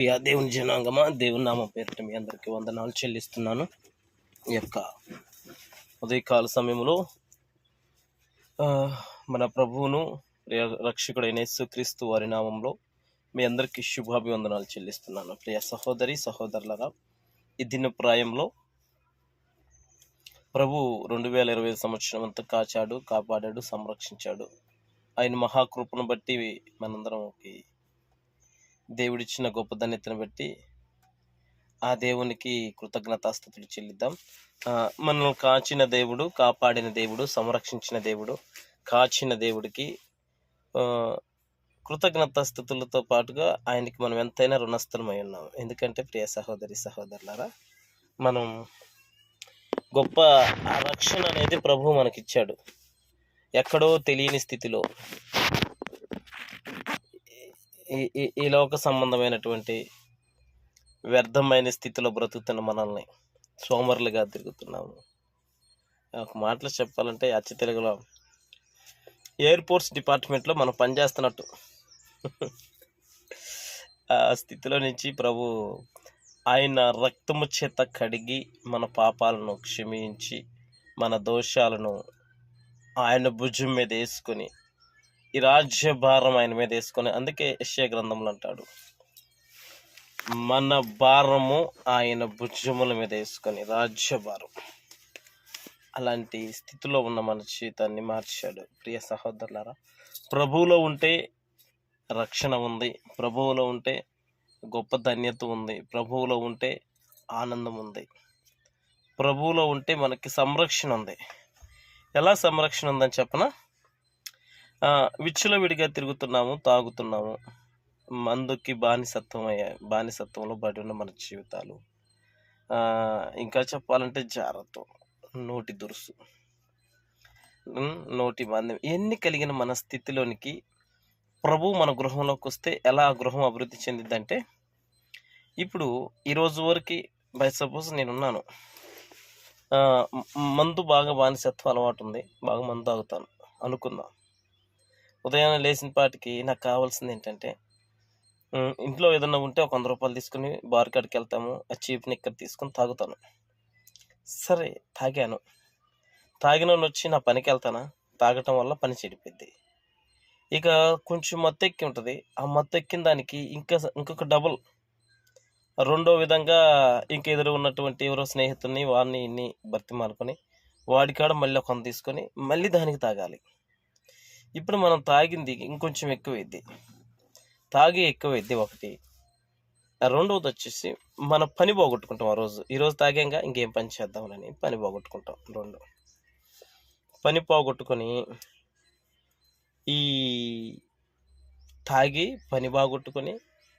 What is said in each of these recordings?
ప్రియా దేవుని జనాంగమా? దేవుని నామ పేరిట మీ అందరికీ వందనాలు చెల్లిస్తున్నాను. ఈ యొక్క ఉదయకాల సమయంలో ఆ, మన ప్రభువును ప్రియ రక్షకుడైన యేసుక్రీస్తు వారి నామంలో మీ అందరికీ శుభాభివందనాలు చెల్లిస్తున్నాను. ప్రియ సహోదరి సహోదరులరా ఈ దిన ప్రాయంలో ప్రభు రెండు వేల ఇరవై సంవత్సరం అంతా కాచాడు కాపాడాడు సంరక్షించాడు. ఆయన మహాకృపను బట్టి మనందరం దేవుడిచ్చిన గొప్ప ధన్యతను బట్టి ఆ దేవునికి కృతజ్ఞతాస్థుతులు చెల్లిద్దాం. మనల్ని కాచిన దేవుడు కాపాడిన దేవుడు సంరక్షించిన దేవుడు కాచిన దేవుడికి కృతజ్ఞతాస్థుతులతో పాటుగా ఆయనకి మనం ఎంతైనా రుణస్థలమై ఉన్నాం. ఎందుకంటే ప్రియ సహోదరి సహోదరులారా మనం గొప్ప రక్షణ అనేది ప్రభు మనకిచ్చాడు. ఎక్కడో తెలియని స్థితిలో ఈ ఈ- లోక సంబంధమైనటువంటి వ్యర్థమైన స్థితిలో బ్రతుకుతున్న మనల్ని సోమరులుగా తిరుగుతున్నాము. ఒక మాటలు చెప్పాలంటే అచ్చ తెలుగులో ఎయిర్పోర్ట్స్ డిపార్ట్మెంట్లో మనం పనిచేస్తున్నట్టు. ఆ స్థితిలో నుంచి ప్రభు ఆయన రక్తము చేత కడిగి మన పాపాలను క్షమించి మన దోషాలను ఆయన భుజం మీద వేసుకొని ఈ రాజ్యభారం ఆయన మీద వేసుకొని అందుకే యశ్య గ్రంథంలో అంటాడు. మన భారము ఆయన భుజముల మీద వేసుకొని రాజ్యభారం. అలాంటి స్థితిలో ఉన్న మన జీవితాన్ని మార్చాడు. ప్రియ సహోదరులారా ప్రభువులో ఉంటే రక్షణ ఉంది ప్రభువులో ఉంటే గొప్ప ధన్యత ఉంది ప్రభువులో ఉంటే ఆనందం ఉంది ప్రభువులో ఉంటే మనకి సంరక్షణ ఉంది. ఎలా సంరక్షణ ఉందని చెప్పనా? ఆ, తిరుగుతున్నాము తాగుతున్నాము. మందుకి బానిసత్వం అయ్యా బానిసత్వంలో బడి ఉన్న మన జీవితాలు. ఇంకా చెప్పాలంటే జాగ్రత్త. నోటి దురుసు. నోటి మందం. ఎన్ని కలిగిన మన స్థితిలోనికి ప్రభు మన గృహంలోకి వస్తే ఎలా ఆ గృహం అభివృద్ధి చెందిందంటే ఇప్పుడు ఈరోజు వరకు బై సపోజ్ నేనున్నాను. మందు బాగా బానిసత్వం అలవాటు ఉంది. బాగా మందు తాగుతాను. అనుకుందాం. ఉదయాన్నే లేచిన పాటికి నాకు కావాల్సింది ఏంటంటే ఇంట్లో ఏదన్నా ఉంటే ఒక వంద రూపాయలు తీసుకుని బార్ కాడికి వెళ్తాము ఆ చీప్ని ఇక్కడ తీసుకొని తాగుతాను. సరే తాగాను. తాగిన వచ్చి నా పనికి వెళ్తానా? తాగటం వల్ల పని చెడిపోద్ది. ఇక కొంచెం మత్తెక్కి ఉంటుంది. ఆ మత్తెక్కిన దానికి ఇంకా ఇంకొక డబుల్. రెండో విధంగా ఇంక ఎదురు ఉన్నటువంటి ఎవరో స్నేహితుడిని వాడిని ఇన్ని బతిమాలుకొని వాడి కాడ మళ్ళీ ఒక తీసుకొని మళ్ళీ దానికి తాగాలి. ఇప్పుడు మనం తాగింది ఇంకొంచెం ఎక్కువైద్ది. తాగి ఎక్కువైద్ది ఒకటి. రెండవది వచ్చేసి మన పని పోగొట్టుకుంటాం ఆ రోజు. ఈరోజు రోజు తాగాక ఇంకేం పని చేద్దామని పని పోగొట్టుకుంటాం రెండు. పని పోగొట్టుకొని ఈ తాగి పని బాగొట్టుకొని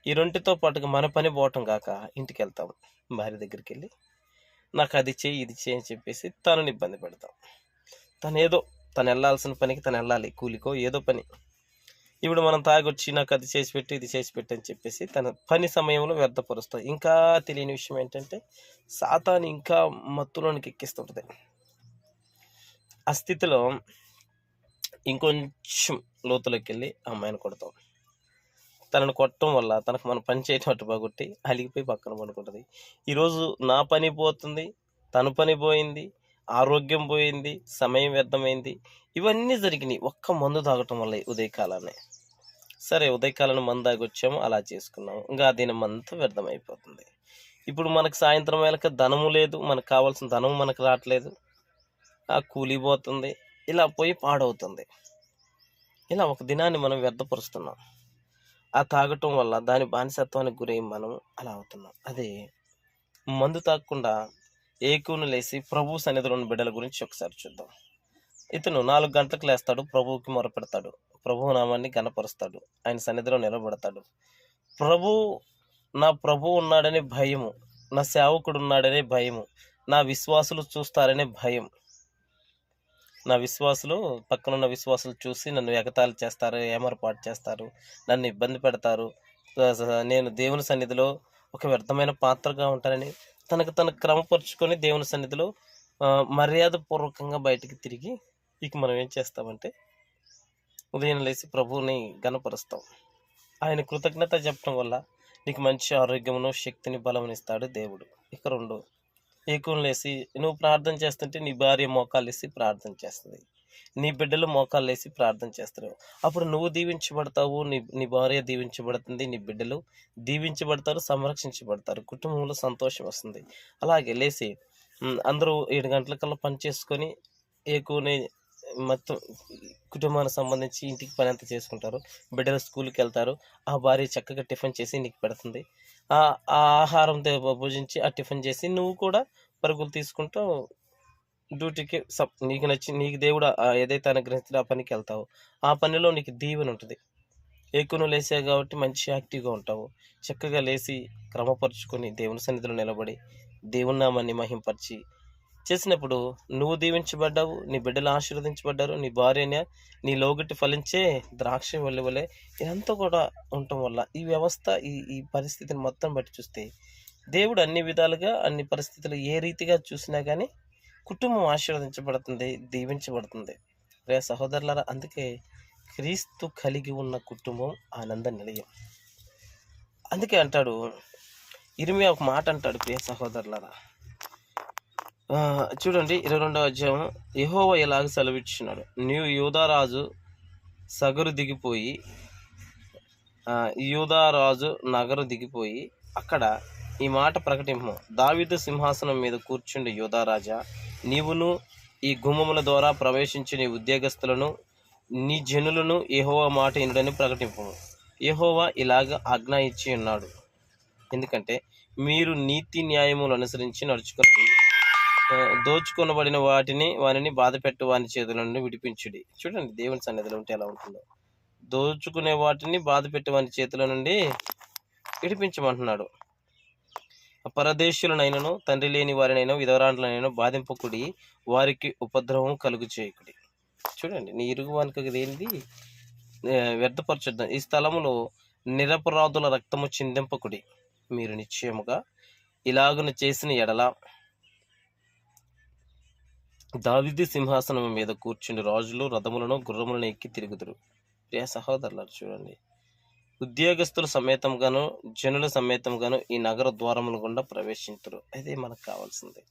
ఈ రెంటితో పాటుగా మన పని పోవటం కాక ఇంటికి వెళ్తాం భార్య దగ్గరికి వెళ్ళి నాకు అది చేయి ఇది చేయి అని చెప్పేసి తనని ఇబ్బంది పెడతాం. తను ఏదో తను వెళ్ళాల్సిన పనికి తను వెళ్ళాలి కూలికో ఏదో పని. ఇప్పుడు మనం తాగొచ్చి నాకు అది చేసి పెట్టి ఇది చేసి పెట్టి అని చెప్పేసి తన పని సమయంలో వ్యర్థపరుస్తాం ఇంకా తెలియని విషయం ఏంటంటే సాతాను ఇంకా మత్తులోనికి ఎక్కిస్తుంటుంది. ఆ స్థితిలో ఇంకొంచెం లోతులోకి వెళ్ళి ఆ అమ్మాయిని కొడతాం. తనను కొట్టడం వల్ల తనకు మనం పని చేయటం అటు బాగొట్టి అలిగిపోయి పక్కన పడుకుంటుంది. ఈరోజు నా పని పోతుంది తన పని పోయింది ఆరోగ్యం పోయింది సమయం వ్యర్థమైంది. ఇవన్నీ జరిగినాయి. ఒక్క మందు తాగటం వల్ల ఈ ఉదయకాలాన్ని. సరే ఉదయకాలం మందు తాగొచ్చాము అలా చేసుకున్నాము. ఇంకా ఆ దినం అంతా వ్యర్థమైపోతుంది. ఇప్పుడు మనకు సాయంత్రం వేళక ధనము లేదు మనకు కావాల్సిన ధనము మనకు రావట్లేదు. ఆ కూలిపోతుంది ఇలా పోయి పాడవుతుంది. ఇలా ఒక దినాన్ని మనం వ్యర్థపరుస్తున్నాం. ఆ తాగటం వల్ల దాని బానిసత్వానికి గురై మనం అలా అవుతున్నాం. అదే మందు తాగకుండా ఏకును లేసి ప్రభు సన్నిధిలో ఉన్న బిడ్డల గురించి ఒకసారి చూద్దాం. ఇతను నాలుగు గంటలకు లేస్తాడు ప్రభువుకి మొరపెడతాడు ప్రభు నామాన్ని గనపరుస్తాడు ఆయన సన్నిధిలో నిలబడతాడు. ప్రభు నా ప్రభు ఉన్నాడనే భయము నా సేవకుడు ఉన్నాడనే భయము నా విశ్వాసులు చూస్తారనే భయం. నా విశ్వాసులు పక్కనున్న విశ్వాసులు చూసి నన్ను ఎగతాళి చేస్తారు ఏమరపాటు చేస్తారు నన్ను ఇబ్బంది పెడతారు. నేను దేవుని సన్నిధిలో ఒక వ్యర్థమైన పాత్రగా ఉంటానని తనకు తను క్రమపరుచుకొని దేవుని సన్నిధిలో మర్యాద మర్యాదపూర్వకంగా బయటికి తిరిగి ఇక మనం ఏం చేస్తామంటే ఉదయం లేచి ప్రభువుని గనపరుస్తాం ఆయన కృతజ్ఞత చెప్పడం వల్ల నీకు మంచి ఆరోగ్యమును శక్తిని బలమునిస్తాడు దేవుడు. ఇక రెండు ఏకం లేసి నువ్వు ప్రార్థన చేస్తుంటే నీ భార్య మోకాలు వేసి ప్రార్థన చేస్తుంది. నీ బిడ్డలు మోకాలు వేసి ప్రార్థన చేస్తారు. అప్పుడు నువ్వు దీవించబడతావు నీ నీ భార్య దీవించబడుతుంది నీ బిడ్డలు దీవించబడతారు సంరక్షించబడతారు. కుటుంబంలో సంతోషం వస్తుంది. అలాగే లేచి అందరూ ఏడు గంటలకల్లా పని చేసుకొని ఎక్కువనే మొత్తం కుటుంబానికి సంబంధించి ఇంటికి పని అంతా చేసుకుంటారు. బిడ్డలు స్కూల్కి వెళ్తారు. ఆ భార్య చక్కగా టిఫిన్ చేసి నీకు పెడుతుంది. ఆ ఆహారంతో ఆహారం భుజించి ఆ టిఫిన్ చేసి నువ్వు కూడా పరుగులు తీసుకుంటూ డ్యూటీకి సప్ నీకు నచ్చి నీకు దేవుడు ఆ ఏదైతే అనుగ్రహించిన ఆ పనికి వెళ్తావు. ఆ పనిలో నీకు దీవెన ఉంటుంది. ఎక్కువ లేసావు కాబట్టి మంచి యాక్టివ్గా ఉంటావు. చక్కగా లేచి క్రమపరుచుకొని దేవుని సన్నిధిలో నిలబడి దేవుని నామాన్ని మహింపరిచి చేసినప్పుడు నువ్వు దీవించబడ్డావు నీ బిడ్డలు ఆశీర్వదించబడ్డారు నీ భార్యనే నీ లోగట్టి ఫలించే ద్రాక్ష వల్ల వలె ఇదంతా కూడా ఉండటం వల్ల ఈ వ్యవస్థ ఈ ఈ పరిస్థితిని మొత్తం బట్టి చూస్తే దేవుడు అన్ని విధాలుగా అన్ని పరిస్థితులు ఏ రీతిగా చూసినా కానీ కుటుంబం ఆశీర్వదించబడుతుంది దీవించబడుతుంది. రే సహోదరులారా అందుకే క్రీస్తు కలిగి ఉన్న కుటుంబం ఆనంద నిలయం. అందుకే అంటాడు ఇరిమి ఒక మాట అంటాడు ప్రియ సహోదరులారా. చూడండి ఇరవై రెండవ అధ్యాయం. యహోవ ఇలాగ సెలవిచ్చినాడు? నీవు యూదారాజు సగరు దిగిపోయి ఆ, యూదారాజు నగరు దిగిపోయి అక్కడ ఈ మాట ప్రకటింపు దావిదు సింహాసనం మీద కూర్చుండి యోధారాజా నీవును ఈ గుమ్మముల ద్వారా ప్రవేశించి నీ ఉద్యోగస్తులను నీ జనులను ఏహోవా మాట ఇనుడని ప్రకటింపు ఏహోవా ఇలాగ ఆజ్ఞ ఇచ్చి ఉన్నాడు. ఎందుకంటే మీరు నీతి న్యాయములు అనుసరించి నడుచుకున్నది ఆ, దోచుకొనబడిన వాటిని వారిని బాధపెట్టు వారి చేతుల నుండి విడిపించుడి. చూడండి దేవుని సన్నిధిలో ఉంటే ఎలా ఉంటుందో. దోచుకునే వాటిని బాధపెట్టు వారి చేతుల నుండి విడిపించమంటున్నాడు. పరదేశులనైనను తండ్రి లేని వారినైనా విధవరాండ్లనైనా బాధింపకుడి వారికి ఉపద్రవం కలుగు చేయకుడి చూడండి నీ ఇరుగు వానికి ఏంది? వ్యర్థపరచుద్దాం. ఈ స్థలములో నిరపరాధుల రక్తము చిందింపకుడి. మీరు నిశ్చయముగా ఇలాగను చేసిన ఎడల దావిది సింహాసనం మీద కూర్చుని రాజులు రథములను గుర్రములను ఎక్కి తిరుగుదురు. ప్రియ సహోదరులారు చూడండి. ఉద్యోగస్తుల సమేతంగాను జనుల సమేతంగాను ఈ నగర ద్వారముల గుండా ప్రవేశించరు అదే మనకు కావాల్సింది.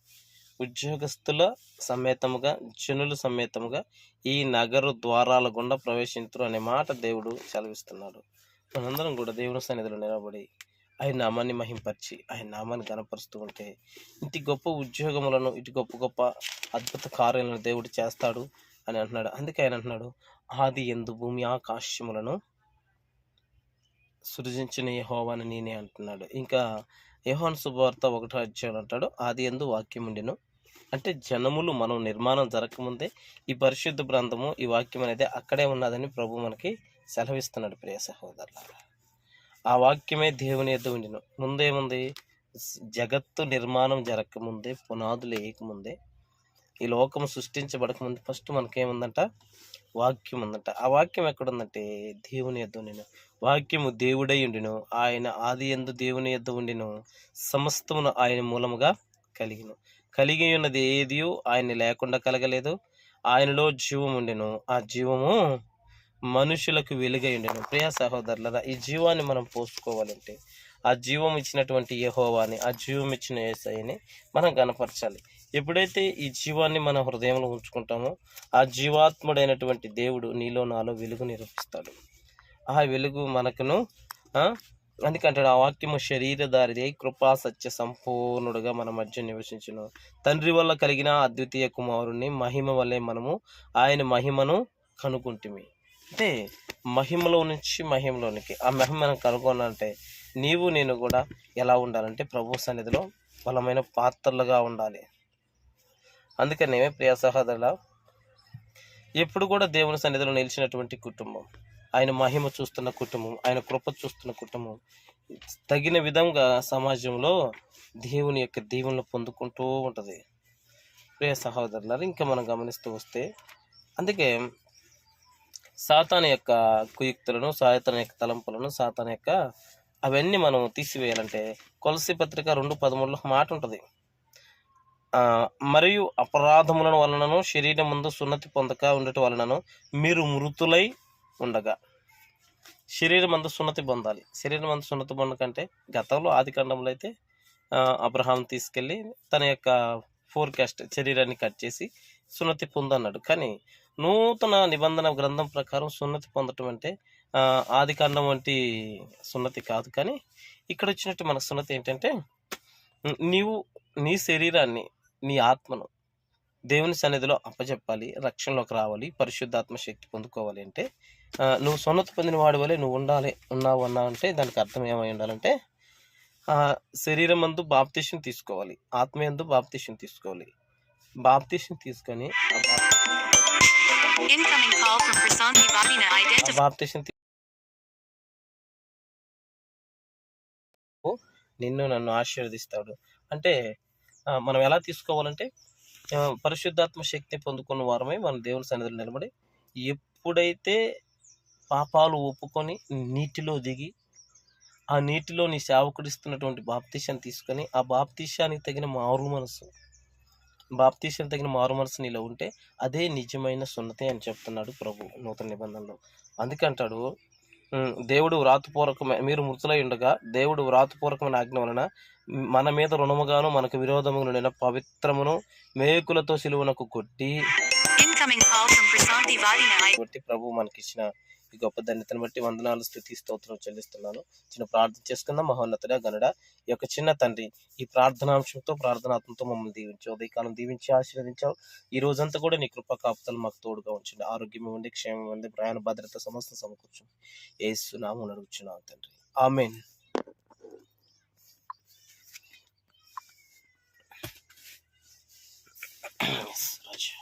ఉద్యోగస్తుల సమేతముగా జనుల సమేతముగా ఈ నగర ద్వారాల గుండా ప్రవేశించరు అనే మాట దేవుడు సెలవిస్తున్నాడు. మనందరం కూడా దేవుని సన్నిధిలో నిలబడి ఆయన నామాన్ని మహింపరిచి ఆయన నామాన్ని గనపరుస్తూ ఉంటే ఇంటి గొప్ప ఉద్యోగములను ఇటు గొప్ప గొప్ప అద్భుత కార్యాలను దేవుడు చేస్తాడు అని అంటున్నాడు. అందుకే ఆయన అంటున్నాడు ఆది ఎందు భూమి ఆకాశములను సృజించిన యహోవాని నేనే అంటున్నాడు. ఇంకా యహోన్ శుభవార్త ఒకటో అధ్యాయం అంటాడు ఆది ఎందు వాక్యం ఉండెను. అంటే జనములు మనం నిర్మాణం జరగకముందే ఈ పరిశుద్ధ గ్రంథము ఈ వాక్యం అనేది అక్కడే ఉన్నదని ప్రభు మనకి సెలవిస్తున్నాడు ప్రియ సహోదరులారా. ఆ వాక్యమే దేవుని ఎద్దు ఉండిను. ముందేముంది జగత్తు నిర్మాణం జరగకముందే పునాదులు వేయకముందే ఈ లోకం సృష్టించబడకముందు ఫస్ట్ మనకేముందంట? వాక్యం ఉందంట ఆ వాక్యం ఎక్కడుందంటే దేవుని ఎద్దు నేను వాక్యము దేవుడై ఉండిను ఆయన ఆది ఎందు దేవుని ఎద్ద ఉండిను. సమస్తమును ఆయన మూలముగా కలిగిను. కలిగి ఉన్నది ఏది ఆయన లేకుండా కలగలేదు. ఆయనలో జీవం ఉండెను. ఆ జీవము మనుషులకు వెలుగై ఉండెను ప్రియ సహోదరులరా ఈ జీవాన్ని మనం పోసుకోవాలంటే ఆ జీవం ఇచ్చినటువంటి యహోవాని ఆ జీవం ఇచ్చిన యేసయ్యని మనం కనపరచాలి ఎప్పుడైతే ఈ జీవాన్ని మన హృదయంలో ఉంచుకుంటామో ఆ జీవాత్ముడైనటువంటి దేవుడు నీలో నాలో వెలుగు నిరూపిస్తాడు. ఆ వెలుగు మనకును అందుకంటాడు ఆ వాక్యము శరీరధారిదే కృపా సత్య సంపూర్ణుడుగా మన మధ్య నివసించును. తండ్రి వల్ల కలిగిన అద్వితీయ కుమారుణ్ణి మహిమ వల్లే మనము ఆయన మహిమను కనుక్కుంటుమి అంటే మహిమలో నుంచి మహిమలోనికి ఆ మహిమను కనుగొనంటే నీవు నేను కూడా ఎలా ఉండాలంటే ప్రభు సన్నిధిలో బలమైన పాత్రలుగా ఉండాలి. అందుకనే ప్రియ సహోదరుల ఎప్పుడు కూడా దేవుని సన్నిధిలో నిలిచినటువంటి కుటుంబం ఆయన మహిమ చూస్తున్న కుటుంబం ఆయన కృప చూస్తున్న కుటుంబం. తగిన విధంగా సమాజంలో దేవుని యొక్క దీవెనలు పొందుకుంటూ ఉంటుంది. ప్రియ సహోదరులారు ఇంకా మనం గమనిస్తూ వస్తే అందుకే సాతాన్ యొక్క కుయుక్తులను సాతాన్ యొక్క తలంపులను సాతాన్ యొక్క అవన్నీ మనం తీసివేయాలంటే కొలసి పత్రిక రెండు పదమూడులో మాట ఉంటుంది. మరియు అపరాధములను వలనను శరీరం ముందు సున్నతి పొందక ఉండటం వలనను మీరు మృతులై ఉండగా శరీరం అందు సున్నతి పొందాలి. శరీరం అందు సున్నతి పొందకంటే గతంలో ఆది కాండంలో అయితే అబ్రహాం తీసుకెళ్ళి తన యొక్క ఫోర్కాస్ట్ శరీరాన్ని కట్ చేసి సున్నతి పొందన్నాడు. కానీ నూతన నిబంధన గ్రంథం ప్రకారం సున్నతి పొందటం అంటే ఆది కాండం వంటి సున్నతి కాదు. కానీ ఇక్కడ వచ్చినట్టు మన సున్నతి ఏంటంటే నీవు నీ శరీరాన్ని నీ ఆత్మను దేవుని సన్నిధిలో అప్పచెప్పాలి రక్షణలోకి రావాలి పరిశుద్ధాత్మ శక్తి పొందుకోవాలి అంటే నువ్వు సున్నతి పొందిన వాడి వలె నువ్వు ఉండాలి ఉన్నావు అన్నా అంటే దానికి అర్థం ఏమై ఉండాలంటే ఆ శరీరం మందు బాప్తీషన్ తీసుకోవాలి ఆత్మ ఎందు బాప్తీషన్ తీసుకోవాలి. బాప్తీషన్ తీసుకొని నిన్ను నన్ను ఆశీర్వదిస్తాడు. అంటే మనం ఎలా తీసుకోవాలంటే పరిశుద్ధాత్మ శక్తిని పొందుకున్న వారమై మన దేవుని సన్నిధిలో నిలబడి ఎప్పుడైతే పాపాలు ఒప్పుకొని నీటిలో దిగి ఆ నీటిలో నీ సేవకుడిస్తున్నటువంటి బాప్తీశాన్ని తీసుకొని ఆ బాప్తీశానికి తగిన మారు మనసు బాప్తీశానికి తగిన మారు మనసు నీలో ఉంటే అదే నిజమైన సున్నతే అని చెప్తున్నాడు ప్రభు నూతన నిబంధనలో. అందుకంటాడు దేవుడు వ్రాతపూర్వకమైన మీరు మృతులై ఉండగా దేవుడు వ్రాతపూర్వకమైన ఆజ్ఞ వలన మన మీద రుణముగాను మనకు విరోధముగా పవిత్రమును మేకులతో సిలువనకు కొట్టి. కొట్టి ప్రభు మనకిచ్చిన ఈ గొప్ప ధన్యతను బట్టి వందనాలు స్థుతి స్తోత్రం చెల్లిస్తున్నాను. చిన్న ప్రార్థన చేసుకుందాం. మహోన్నతుడ గనుడ ఈ యొక్క చిన్న తండ్రి ఈ ప్రార్థనాంశంతో ప్రార్థనాత్మతో మమ్మల్ని దీవించావు ఉదయకాలం దీవించి ఆశీర్వదించావు. ఈ రోజంతా కూడా నీ కృప కాపుతలు మాకు తోడుగా ఉంచండి. ఆరోగ్యం ఇవ్వండి క్షేమం ఇవ్వండి ప్రయాణ భద్రత సమస్త సమకూర్చండి. ఏసునాము అడుగుచున్నావు తండ్రి. ఆమెన్. రాజా